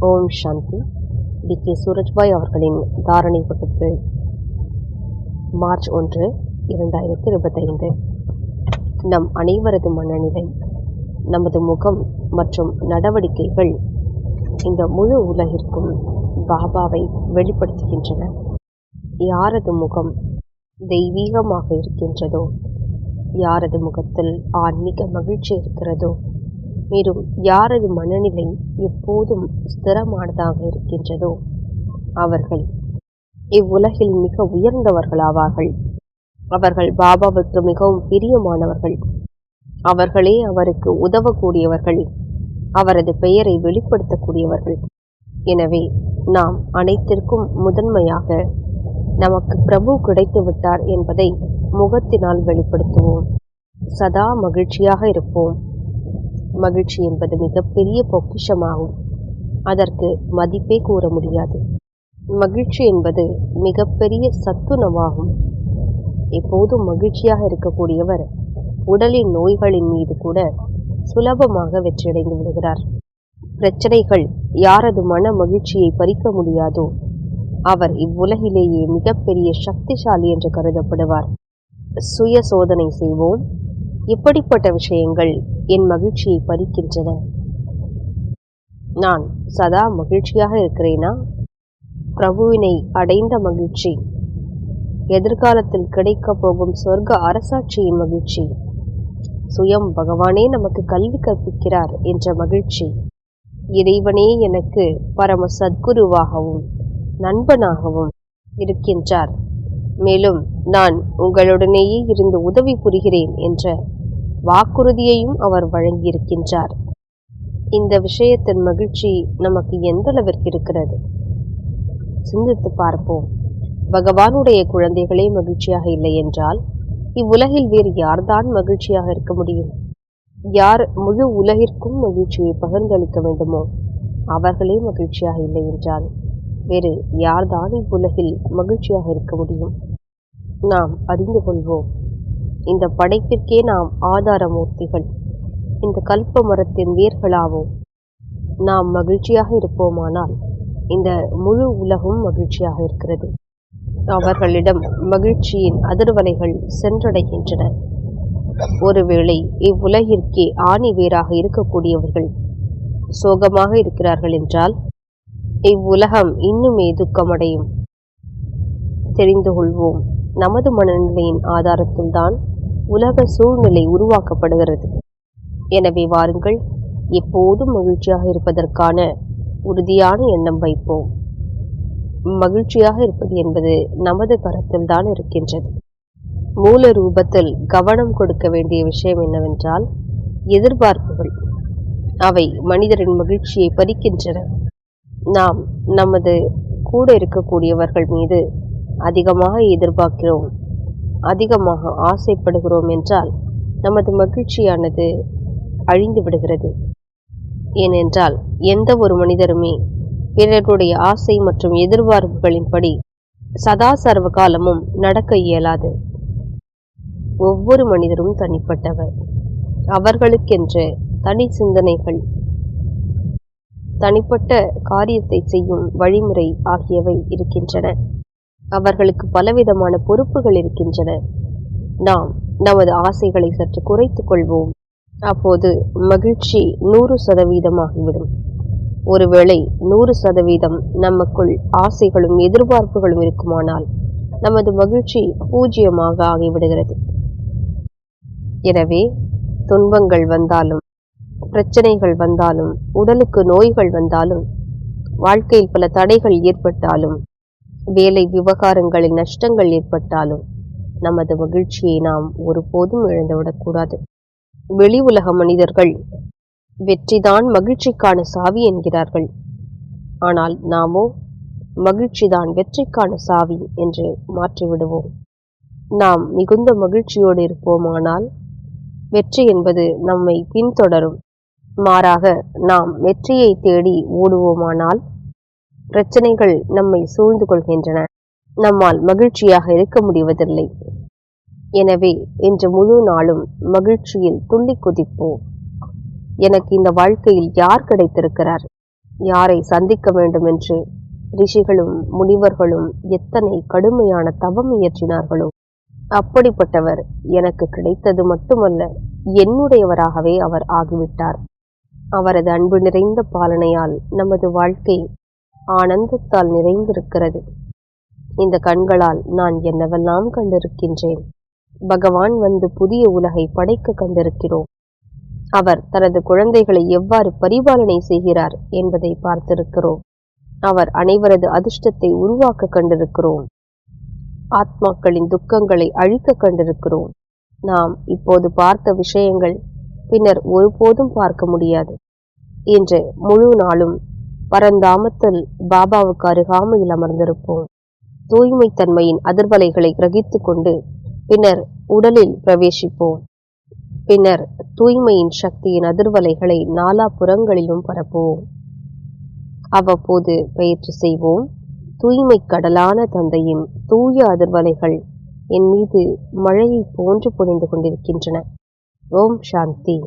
ஓம் சாந்தி. B. K. Surajbhai அவர்களின் தாரணை வகுப்பு மார்ச் ஒன்று இரண்டாயிரத்தி இருபத்தைந்து. நம் அனைவரது மனநிலை நமது முகம் மற்றும் நடவடிக்கைகள் இந்த முழு உலகிற்கும் பாபாவை வெளிப்படுத்துகின்றன. யாரது முகம் தெய்வீகமாக இருக்கின்றதோ யாரது முகத்தில் ஆன்மீக மகிழ்ச்சி இருக்கிறதோ மேலும் யாரது மனநிலை எப்போதும் ஸ்திரமானதாக இருக்கின்றதோ அவர்கள் இவ்வுலகில் மிக உயர்ந்தவர்களாவார்கள். அவர்கள் பாபாவுக்கு மிகவும் பிரியமானவர்கள். அவர்களே அவருக்கு உதவக்கூடியவர்கள். அவரது பெயரை வெளிப்படுத்தக்கூடியவர்கள். எனவே நாம் அனைத்திற்கும் முதன்மையாக நமக்கு பிரபு கிடைத்து விட்டார் என்பதை முகத்தினால் வெளிப்படுத்துவோம். சதா மகிழ்ச்சியாக இருப்போம். மகிழ்ச்சி என்பது மிகப்பெரிய பொக்கிஷமாகும். அதற்கு மதிப்பே கூற முடியாது. மகிழ்ச்சி என்பது மிகப்பெரிய சத்துணவாகும். எப்போதும் மகிழ்ச்சியாக இருக்கக்கூடியவர் உடலின் நோய்களின் மீது கூட சுலபமாக வெற்றியடைந்து விடுகிறார். பிரச்சனைகள் யாரது மன மகிழ்ச்சியை பறிக்க முடியாதோ அவர் இவ்வுலகிலேயே மிகப்பெரிய சக்திசாலி என்று கருதப்படுவார். சுய சோதனை செய்வோம். இப்படிப்பட்ட விஷயங்கள் என் மகிழ்ச்சியை பறிக்கின்றன. நான் சதா மகிழ்ச்சியாக இருக்கிறேனா? பிரபுவினை அடைந்த மகிழ்ச்சி. எதிர்காலத்தில் கிடைக்கப் போகும் சொர்க்க அரசாட்சியின் மகிழ்ச்சி. சுயம் பகவானே நமக்கு கல்வி கற்பிக்கிறார் என்ற மகிழ்ச்சி. இறைவனே எனக்கு பரம சத்குருவாகவும் நண்பனாகவும் இருக்கின்றார். மேலும் நான் உங்களுடனேயே இருந்து உதவி புரிகிறேன் என்ற வாக்குறுதியையும் அவர் வழங்கியிருக்கின்றார். இந்த விஷயத்தின் மகிழ்ச்சி நமக்கு எந்த அளவிற்கு இருக்கிறது? சிந்தித்து பார்ப்போம். பகவானுடைய குழந்தைகளே மகிழ்ச்சியாக இல்லை என்றால் இவ்வுலகில் வேறு யார்தான் மகிழ்ச்சியாக இருக்க முடியும்? யார் முழு உலகிற்கும் மகிழ்ச்சியை பகிர்ந்தளிக்க வேண்டுமோ அவர்களே மகிழ்ச்சியாக இல்லை என்றால் வேறு யார்தான் இவ்வுலகில் மகிழ்ச்சியாக இருக்க முடியும்? நாம் அறிந்து கொள்வோம். இந்த படைப்பிற்கே நாம் ஆதாரமூர்த்திகள். இந்த கல்ப மரத்தின் வேர்களாவோம் நாம் மகிழ்ச்சியாக இருப்போமானால் இந்த முழு உலகும் மகிழ்ச்சியாக இருக்கிறது. அவர்களிடம் மகிழ்ச்சியின் அதிர்வலைகள் சென்றடைகின்றன. ஒருவேளை இவ்வுலகிற்கே ஆணி வேராக இருக்கக்கூடியவர்கள் சோகமாக இருக்கிறார்கள் என்றால் இவ்வுலகம் இன்னுமே துக்கமடையும் தெரிந்து கொள்வோம். நமது மனநிலையின் ஆதாரத்தில்தான் உலக சூழ்நிலை உருவாக்கப்படுகிறது. எனவே வாருங்கள் எப்போதும் மகிழ்ச்சியாக இருப்பதற்கான உறுதியான எண்ணம் வைப்போம். மகிழ்ச்சியாக இருப்பது என்பது நமது கரத்தில் தான் இருக்கின்றது. மூல ரூபத்தில் கவனம் கொடுக்க வேண்டிய விஷயம் என்னவென்றால் எதிர்பார்ப்புகள். அவை மனிதரின் மகிழ்ச்சியை பறிக்கின்றன. நாம் நமது கூட இருக்கக்கூடியவர்கள் மீது அதிகமாக எதிர்பார்க்கிறோம். அதிகமாக ஆசைப்படுகிறோம் என்றால் நமது மகிழ்ச்சியானது அழிந்து விடுகிறது. ஏனென்றால் எந்த ஒரு மனிதருமே பிறருடைய ஆசை மற்றும் எதிர்பார்ப்புகளின்படி சதா சர்வ காலமும் நடக்க இயலாது. ஒவ்வொரு மனிதரும் தனிப்பட்டவர். அவர்களுக்கென்று தனி சிந்தனைகள் தனிப்பட்ட காரியத்தை செய்யும் வழிமுறை ஆகியவை இருக்கின்றன. அவர்களுக்கு பலவிதமான பொறுப்புகள் இருக்கின்றன. நாம் நமது ஆசைகளை சற்று குறைத்து கொள்வோம். அப்போது மகிழ்ச்சி நூறு சதவீதமாகிவிடும் ஒருவேளை நூறு சதவீதம் நமக்குள் ஆசைகளும் எதிர்பார்ப்புகளும் இருக்குமானால் நமது மகிழ்ச்சி பூஜ்ஜியமாக ஆகிவிடுகிறது. எனவே துன்பங்கள் வந்தாலும் பிரச்சனைகள் வந்தாலும் உடலுக்கு நோய்கள் வந்தாலும் வாழ்க்கையில் பல தடைகள் ஏற்பட்டாலும் வேலை விவகாரங்களில் நஷ்டங்கள் ஏற்பட்டாலும் நமது மகிழ்ச்சியை நாம் ஒருபோதும் இழந்துவிடக்கூடாது வெளி உலக மனிதர்கள் வெற்றிதான் மகிழ்ச்சிக்கான சாவி என்கிறார்கள். ஆனால் நாமோ மகிழ்ச்சிதான் வெற்றிக்கான சாவி என்று மாற்றிவிடுவோம். நாம் மிகுந்த மகிழ்ச்சியோடு இருப்போமானால் வெற்றி என்பது நம்மை பின்தொடரும். மாறாக நாம் வெற்றியை தேடி ஓடுவோமானால் பிரச்சனைகள் நம்மை சூழ்ந்து கொள்கின்றன. நம்மால் மகிழ்ச்சியாக இருக்க முடிவதில்லை. எனவே இன்று முழு நாளும் மகிழ்ச்சியில் துள்ளி குதிப்போம். எனக்கு இந்த வாழ்க்கையில் யார் கிடைத்திருக்கிறார்? யாரை சந்திக்க வேண்டும் என்று ரிஷிகளும் முனிவர்களும் எத்தனை கடுமையான தவம் இயற்றினார்களோ! அப்படிப்பட்டவர் எனக்கு கிடைத்தது மட்டுமல்ல என்னுடையவராகவே அவர் ஆகிவிட்டார். அவரது அன்பு நிறைந்த பாலனையால் நமது வாழ்க்கை ஆனந்தத்தால் நிறைந்திருக்கிறது. இந்த கண்களால் நான் என்னவெல்லாம் கண்டிருக்கின்றேன்? பகவான் வந்து புதிய உலகை படைக்க கண்டிருக்கிறோம். அவர் தனது குழந்தைகளை எவ்வாறு பரிபாலனை செய்கிறார் என்பதை பார்த்திருக்கிறோம். அவர் அனைவரது அதிர்ஷ்டத்தை உருவாக்க கண்டிருக்கிறோம். ஆத்மாக்களின் துக்கங்களை அழிக்க கண்டிருக்கிறோம். நாம் இப்போது பார்த்த விஷயங்கள் பின்னர் ஒருபோதும் பார்க்க முடியாது. இன்று முழு நாளும் பரந்தாமத்தில் பாபாவுக்கு அருகாமையில் அமர்ந்திருப்போம். தூய்மை தன்மையின் அதிர்வலைகளை கிரகித்து கொண்டு பின்னர் உடலில் பிரவேசிப்போம். பின்னர் தூய்மையின் சக்தியின் அதிர்வலைகளை நாலா புறங்களிலும் பரப்புவோம். அவ்வப்போது பயிற்சி செய்வோம். தூய்மை கடலான தந்தையின் தூய அதிர்வலைகள் என் மீது மழையை போன்று பொழிந்து கொண்டிருக்கின்றன. ஓம் சாந்தி.